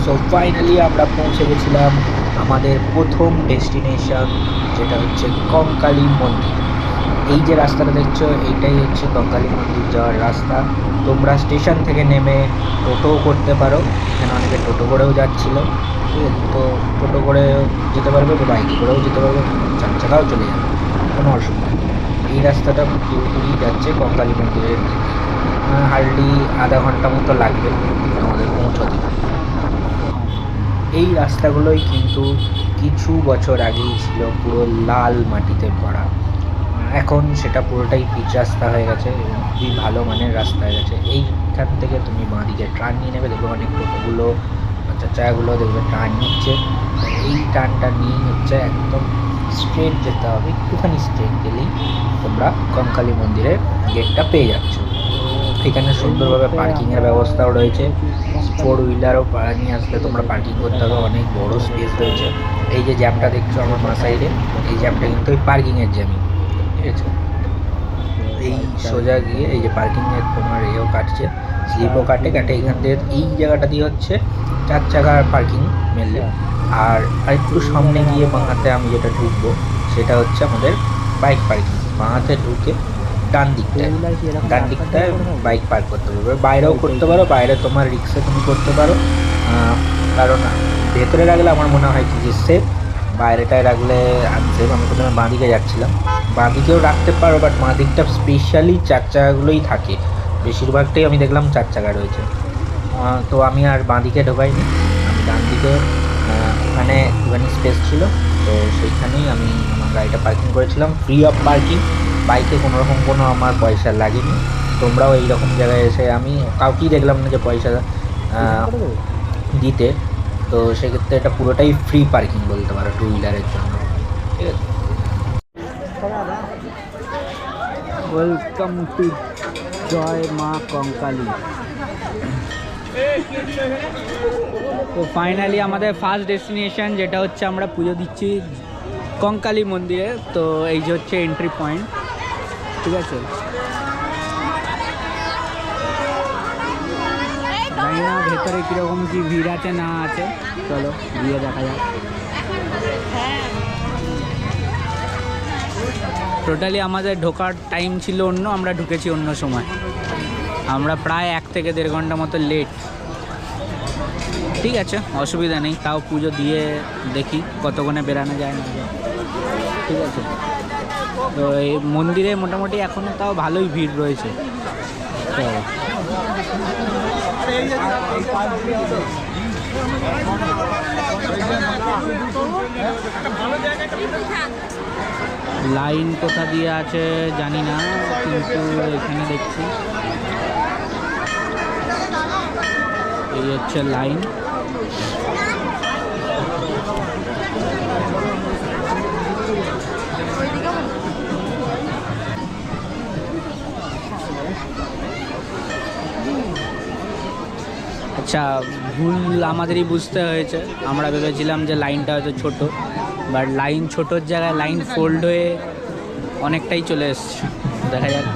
So finally আমরা পৌঁছে গেছিলাম আমাদের প্রথম ডেস্টিনেশন যেটা হচ্ছে কঙ্কালী মন্দির। এই যে রাস্তাটা দেখছ এইটাই হচ্ছে কঙ্কালী মন্দির যাওয়ার রাস্তা। তোমরা স্টেশন থেকে নেমে টোটোও করতে পারো। এখানে অনেকে টোটো করেও যাচ্ছিল। ঠিক আছে? তো টোটো করে যেতে পারবে বা বাইকে করেও যেতে পারবে। চার চাকাও চলে যাবে। কোনো অসুবিধা নেই। এই রাস্তাটা পুরোপুরি যাচ্ছে কঙ্কালী মন্দিরের হার্ডলি আধা ঘণ্টা মতো লাগবে আমাদের পৌঁছতে। এই রাস্তাগুলোই কিন্তু কিছু বছর আগেই ছিল পুরো লাল মাটিতে ভরা। এখন সেটা পুরোটাই পিচ রাস্তা হয়ে গেছে এবং খুবই ভালো মানের রাস্তা হয়ে গেছে। এইখান থেকে তুমি বাঁ বাঁদিকে ট্রান নিয়ে নেবে, দেখবে অনেক টোটোগুলো চাচাগুলো দেখবে টার্ন নিচ্ছে। এই টার্নটা নিয়ে হচ্ছে একদম স্ট্রেট যেতে হবে, একটুখানি স্ট্রেট গেলেই তোমরা কঙ্কালী মন্দিরের গেটটা পেয়ে যাচ্ছ। এখানে সুন্দরভাবে পার্কিংয়ের ব্যবস্থাও রয়েছে। ফোর হুইলারও নিয়ে আসলে তোমরা পার্কিং করতে হবে। অনেক বড় স্পেস রয়েছে। এই যে জ্যামটা দেখছ আমার মা সাইডে এই জ্যামটা কিন্তু ওই পার্কিংয়ের জ্যামই ঠিক আছে? এই সোজা গিয়ে এই যে পার্কিংয়ের তোমার এও কাটছে স্লিপও কাটে কাটে এখান থেকে এই জায়গাটা দিয়ে হচ্ছে চার চাকার পার্কিং মেনলি আর আরেকটু সামনে গিয়ে বাঁহাতে আমি যেটা ঢুকবো, সেটা হচ্ছে আমাদের বাইক পার্কিং বাঁহাতে ঢুকে ডান দিকটায় ডান দিকটায় বাইক পার্ক করতে পারবে। বাইরেও করতে পারো বাইরে তোমার রিক্সা তুমি করতে পারো। কারণ ভেতরে রাখলে আমার মনে হয় কি যে সেফ বাইরেটায় রাখলে আনসেফ আমি প্রথমে বাঁ দিকে যাচ্ছিলাম। বাঁ দিকেও রাখতে পারো বাট বাঁ দিকটা স্পেশালি চার চাকাগুলোই থাকে। বেশিরভাগটাই আমি দেখলাম চার চাকা রয়েছে। তো আমি আর বাঁ দিকে ঢোকাইনি। আমি ডান দিকে ওখানে একটুখানি স্পেস ছিল। তো সেইখানেই আমি আমার গাড়িটা পার্কিং করেছিলাম। ফ্রি অফ পার্কিং বাইকে কোনো রকম কোনো আমার পয়সা লাগেনি। তোমরাও এইরকম জায়গায় এসে আমি কাউকেই দেখলাম না যে পয়সা দিতে। তো সেক্ষেত্রে এটা পুরোটাই ফ্রি পার্কিং বলতে পারো টু হুইলারের জন্য। ঠিক আছে? ওয়েলকাম টু জয় মা কঙ্কালী তো ফাইনালি আমাদের ফার্স্ট ডেস্টিনেশন যেটা হচ্ছে আমরা পুজো দিচ্ছি কঙ্কালী মন্দিরে। তো এই যে হচ্ছে এন্ট্রি পয়েন্ট ঠিক আছে? ভেতরে কীরকম কি ভিড় আছে না আছে, চলো গিয়ে দেখা যাক। টোটালি আমাদের ঢোকার টাইম ছিল অন্য, আমরা ঢুকেছি অন্য সময়। আমরা প্রায় এক থেকে দেড় ঘণ্টা মতো লেট ঠিক আছে, অসুবিধা নেই, তাও পুজো দিয়ে দেখি কতক্ষণে বেরানো যায় না ঠিক আছে। তো এই মন্দিরে মোটামুটি এখনও তাও ভালোই ভিড় রয়েছে। লাইন কোথা দিয়ে আছে জানি না, কিন্তু এখানে দেখছি। এই হচ্ছে লাইন। আচ্ছা ভুল আমাদেরই বুঝতে হয়েছে। আমরা ভেবেছিলাম যে লাইনটা হয়তো ছোট বাট লাইন ছোটোর জায়গায় লাইন ফোল্ড হয়ে অনেকটাই চলে এসছে। দেখা যাক।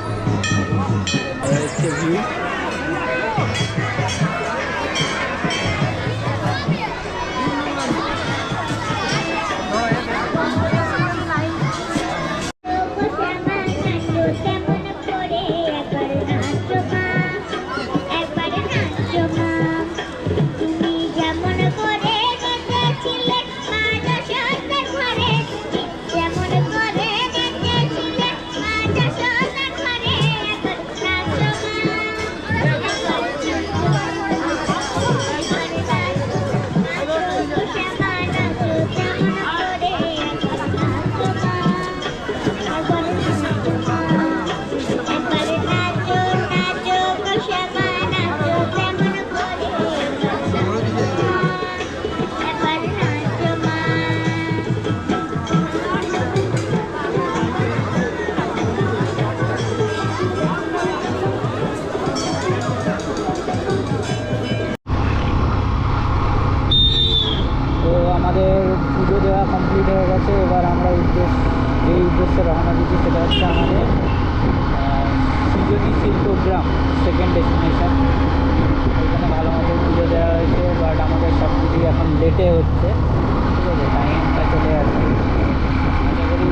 কমপ্লিট হয়ে গেছে, এবার আমরা উদ্দেশ্য যে উদ্দেশ্যে রওনা দিচ্ছি সেটা হচ্ছে আমাদের সুযোগী শিল্পগ্রাম সেকেন্ড ডেস্টিনেশন এখানে ভালো মতো পুজো দেওয়া হয়েছে বাট আমাদের সব কিছুই এখন লেটে হচ্ছে। ঠিক আছে টাইমটা চলে আসছে। আশা করি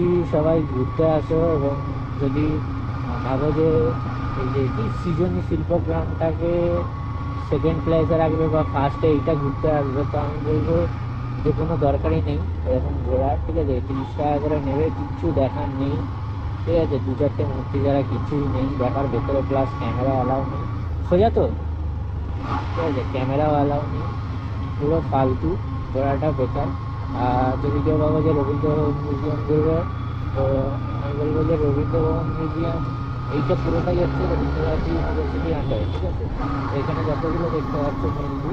যদি সবাই ঘুরতে আসো এবং যদি ভাবো যে এই যে কি সৃজনী শিল্পগ্রামটাকে সেকেন্ড প্লেসে রাখবে বা ফার্স্টে এইটা ঘুরতে আসবে, তো আমি বলব যে কোনো দরকারই নেই। এরকম ঘোরার, ঠিক আছে? তিরিশ টাকা করে নেবে, কিচ্ছু দেখার নেই। ঠিক আছে? দু চারটে মূর্তি যারা কিছুই নেই। দেখার ভেতরে প্লাস ক্যামেরা অ্যালাউ নেই। সোজা তো? ঠিক আছে? ক্যামেরাও অ্যালাউ নেই। পুরো ফালতু। ঘোরাটা বেকার আর যদি কেউ ভাবো যে রবীন্দ্র মিউজিয়াম ঘুরবে, তো আমি বলব যে রবীন্দ্র মিউজিয়াম এইটা পুরোটাই হচ্ছে রবীন্দ্রনাথ ইউনিভার্সিটি আন্ডারে ঠিক আছে? এখানে যতগুলো দেখতে পাচ্ছ মেনলি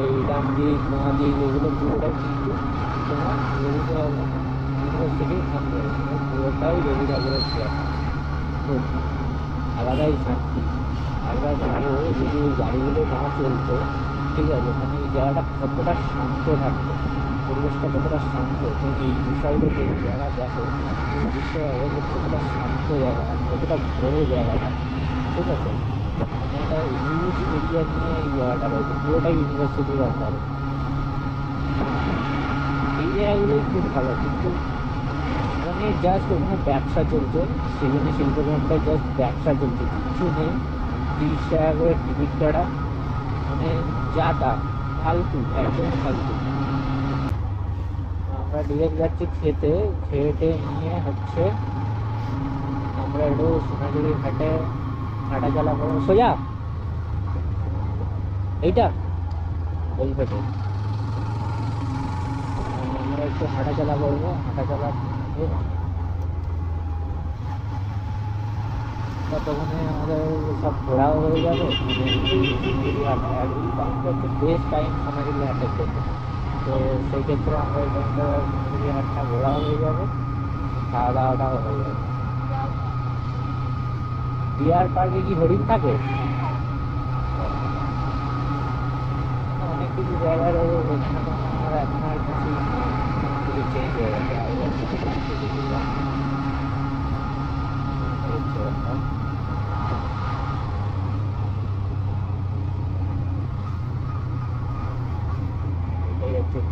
এই রামদিক মহাদিক এগুলো পুরোটাই কিন্তু তোমার রবীন্দ্র ইউনিভার্সিটির আন্ডারে পুরোটাই রবি ঠাকুরের চেয়ার আলাদাই শান্তি। একবার ভালো যদি গাড়িগুলো না চলতো, ঠিক আছে মানে এই জায়গাটা কতটা শান্ত থাকতো। পরিবেশটা কতটা শান্ত এই বিষয়গুলো যে জায়গা দেখো পারবে কতটা শান্ত জায়গা, কতটা বড় জায়গাটা ঠিক আছে? একটা হিউজ এরিয়া নিয়ে এই জায়গাটা রয়েছে পুরোটাই ইউনিভার্সিটির আন্ডারে এই জায়গাগুলোই খুব ভালো, কিন্তু মানে জাস্ট ওখানে ব্যবসা চলছে, সেখানে শিল্পগ্রামটা জাস্ট ব্যবসা চলছে কিচ্ছু নেই। তিরিশ টাকা করে টিকিট কাটা মানে যা তা, ফালতু, একদম ফালতু। আমরা ডিরেক্ট যাচ্ছি খেতে খেটে নিয়ে হচ্ছে আমরা একটু সোনাঝুরি ঘাটে হাঁটা চলা করব সোজা এইটা ওই ঘাটে আমরা একটু হাঁটা চলা করব হাঁটা চলা করে ততক্ষণে আমাদের সব ঘোরাও হয়ে যাবে বেস্ট টাইম সোনাঝুরি হাটের জন্য তো সেই ক্ষেত্রে আমরা এখানে অনেকটা ঘোরাও হয়ে যাবে খাওয়া দাওয়াটাও হয়ে যাবে। ডিয়ার পার্কে কি হরিণ থাকে? অনেক কিছু জায়গা রয়েছে যেখানে তো আমার এখন আর কিছু কিছু চেঞ্জ হয়ে গেছে আগেকার থেকে কিছু কিছু জায়গা। এই তো ব্যাপার। এটাই হচ্ছে ডিয়ার পার্ক এখানে কোনো কিছু সেরকম নেই আমি এই জন্য খুব একটা নেই দেখছি Mainly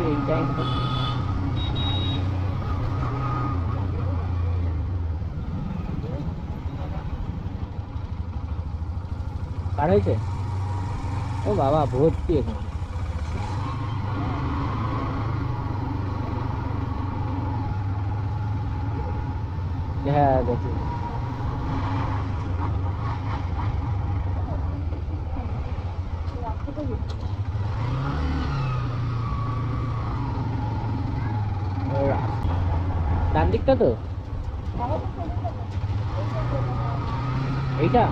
এই টাইমটা কার হয়েছে ও বাবা ভর্তি এখানে হ্যাঁ দেখি ডান দিকটা তো এইটা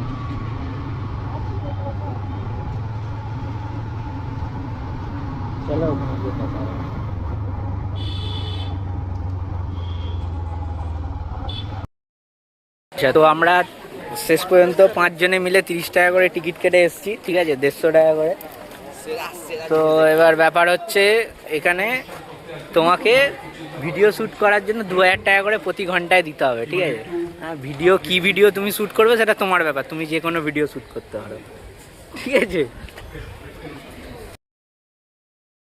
চলো ওখানে গিয়ে কথা আচ্ছা তো আমরা শেষ পর্যন্ত পাঁচজনে মিলে তিরিশ টাকা করে টিকিট কেটে এসেছি, ঠিক আছে? দেড়শো টাকা করে। তো এবার ব্যাপার হচ্ছে এখানে তোমাকে ভিডিও শ্যুট করার জন্য দু হাজার টাকা করে প্রতি ঘন্টায় দিতে হবে, ঠিক আছে? হ্যাঁ ভিডিও, কি ভিডিও তুমি শ্যুট করবে সেটা তোমার ব্যাপার, তুমি যে কোনো ভিডিও শ্যুট করতে পারো, ঠিক আছে?